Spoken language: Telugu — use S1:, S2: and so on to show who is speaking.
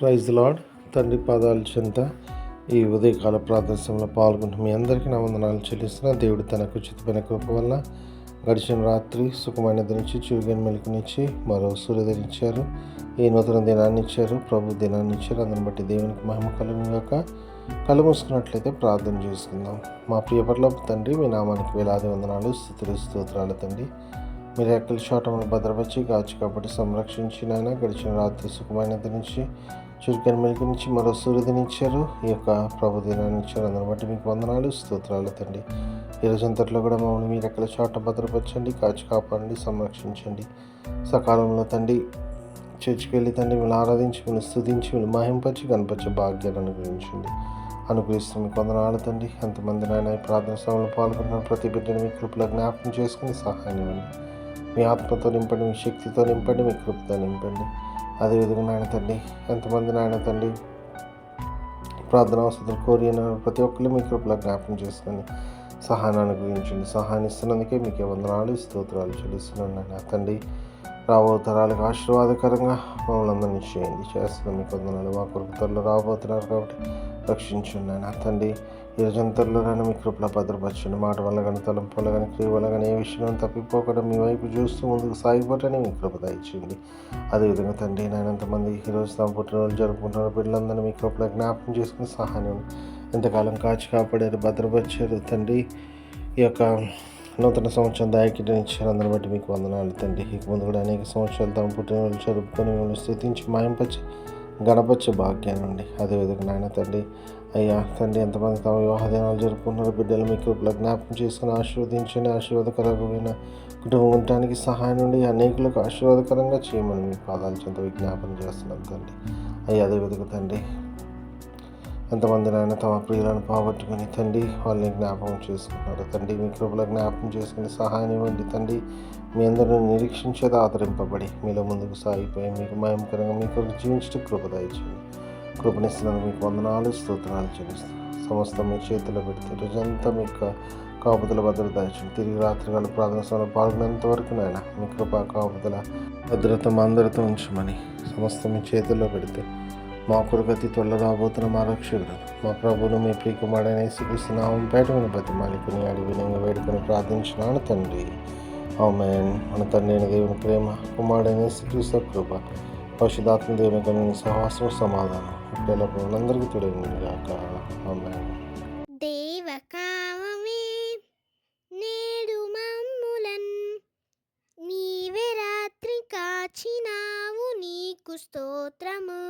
S1: ప్రైజ్ లాడ్ తండ్రి పాదాలు చెంత ఈ ఉదయకాల ప్రార్థనలో పాల్గొంటున్న మీ అందరికీ నా వందనాలు చెల్లిస్తున్న. దేవుడు తనకు ఉచితమైన కృప వల్ల గడిచిన రాత్రి సుఖమైన నుంచి చిరుగని మెలుకునిచ్చి మరో సూర్యోదయించారు ఈ నూతన దినాన్ని ఇచ్చారు? ప్రభు దినాన్ని ఇచ్చారు. అందుని బట్టి దేవునికి మహిమ కలుగుగాక కళ్ళు మూసుకున్నట్లయితే ప్రార్థన చేసుకుందాం. మా ప్రియ తండ్రి మీ నామానికి వేలాది వందనాలు స్థుతులు స్తోత్రాలు తండ్రి. మీరు ఎక్కల చోట భద్రపరిచి కాచి కాబట్టి సంరక్షించినైనా గడిచిన రాత్రి సుఖమైన నుంచి చురుకైన మెలికి నుంచి మరో సూర్యుదినిచ్చారు ఈ యొక్క ప్రభు దినాన్ని ఇచ్చారు. అందరిని బట్టి మీకు వందనాలు స్తోత్రాలు తండ్రి. ఈరోజు అంతట్లో కూడా మమ్మల్ని మీరు ఎక్కడ చోట భద్రపరచండి కాచి కాపాడండి సంరక్షించండి. సకాలంలో తండ్రి చర్చికి వెళ్ళి తండ్రి మిమ్మల్ని ఆరాధించి మిమ్మల్ని స్థుతించి మిమ్మల్ని మహింపరిచి కనపరిచే భాగ్యాన్ని అనుగ్రహించండి. అనుగ్రహిస్తూ మీకు వందనాలు తండ్రి. ఎంతమంది నాయన ప్రార్థన సభలో పాల్గొన్న ప్రతి బిడ్డను మీ కృపలో జ్ఞాపకం చేసుకుని సహాయం ఇవ్వండి. మీ ఆత్మతో నింపండి మీ శక్తితో నింపండి మీ కృపతో నింపండి. అదేవిధంగా నాయన తండ్రి ఎంతమంది నాయన తండ్రి ప్రార్థన అవసరం కోరి ప్రతి ఒక్కరు మీ కృపలో జ్ఞాపకం చేసుకొని సహాయాన్ని అనుగ్రహించండి. సహాయాన్ని ఇస్తున్నందుకే మీకు వందనాలు స్తోత్రాలు చెల్లిస్తున్నాను నాయన తండ్రి. రాబో తరాలకు ఆశీర్వాదకరంగా మమ్మల్ని అందరినీ చేయండి. చేస్తున్నాం మీకు వందనాలు. మా కొరకు త్వరలో రాబోతున్నారు కాబట్టి రక్షించండి నా తండ్రి ఈ రోజంతల్లో మీ కృపలో భద్రపరచండి మాట వల్ల కానీ తలంపు వల్ల కానీ క్రియ వల్ల కానీ ఏ విషయం తప్పిపోకుండా మీ వైపు చూస్తూ ముందుకు సాగిపోవటని మీ కృప దయచేయండి. అదేవిధంగా తండ్రి నాయన ఎంతమంది ఈరోజు తమ పుట్టినరోజు జరుపుకుంటున్న పిల్లలందరూ మీ కృపలో జ్ఞాపకం చేసుకుని సహాయం ఎంతకాలం కాచి కాపాడారు భద్రపరిచారు తండ్రి ఈ యొక్క నూతన సంవత్సరం దాయకిటని ఇచ్చారు అందరిని బట్టి మీకు వందనాలు తండ్రి. ఇక ముందు కూడా అనేక సంవత్సరాలు తమ పుట్టినరోజు జరుపుకొని మిమ్మల్ని స్థుతించి మాయంపచ్చి గడపచ్చు భాగ్యాన్ని అండి అదేవిధంగా నాయన తండ్రి అయ్యా తండ్రి ఎంతమంది తమ వివాహ దినాలు జరుపుకుంటున్నారు బిడ్డలు మీకు కృపలో జ్ఞాపకం చేసుకుని ఆశీర్వదించండి ఆశీర్వాదకరమైన కుటుంబం ఉండటానికి సహాయం నుండి అనేకులకు ఆశీర్వాదకరంగా చేయమని మీ పాదాల చెంత విజ్ఞాపన చేస్తున్నాం తండ్రి. అయ్యా అదేవిధంగా తండ్రి ఎంతమంది నాయన తమ ప్రియులను పోగొట్టుకుని తండ్రి వాళ్ళని జ్ఞాపకం చేసుకున్నారు. తండ్రి మీ కృపలో జ్ఞాపకం చేసుకుని సహాయం ఇవ్వండి. తండ్రి మీ అందరూ నిరీక్షించేది ఆదరింపబడి మీలో ముందుకు సాగిపోయి మీకు మయంకరంగా మీకు జీవించడం కృప దయచేయండి. కృపణిస్తున్నందుకు మీకు వందనాలు స్తోత్రాలు చెల్లిస్తాను సమస్తం మీ చేతిలో పెడితే రోజంతా మీకు కాపుదల భద్రత దయచేయండి. తిరిగి రాత్రికాల ప్రార్థన సమయంలో పాల్గొనేంత వరకు నాయన మీ కృప కాపుదల భద్రత మా అందరితో ఉంచమని సమస్తం మీ చేతుల్లో పెడితే మా కొరకతి త్వరలో రాబోతున్న మా రక్షకుడు మా ప్రభువును మీ ప్రియకుమారుడైన యేసుక్రీస్తు నామం పేట మీద బతిమాలికుని వేడుకొని ప్రార్థించినాను తండ్రి. ఆమెన్. మన తండ్రి అయిన దేవుని ప్రేమ కుమారుడైన యేసుక్రీస్తు కృప పరిశుధాత్మ దేవుని కలిగిన సహవాసం సమాధానం ఇప్పుడు అందరికీ తొలగింది కాక ఆమెన్.
S2: నేడు మమ్ములన్ నీవే రాత్రి కాచినావు నీకు స్తోత్రము.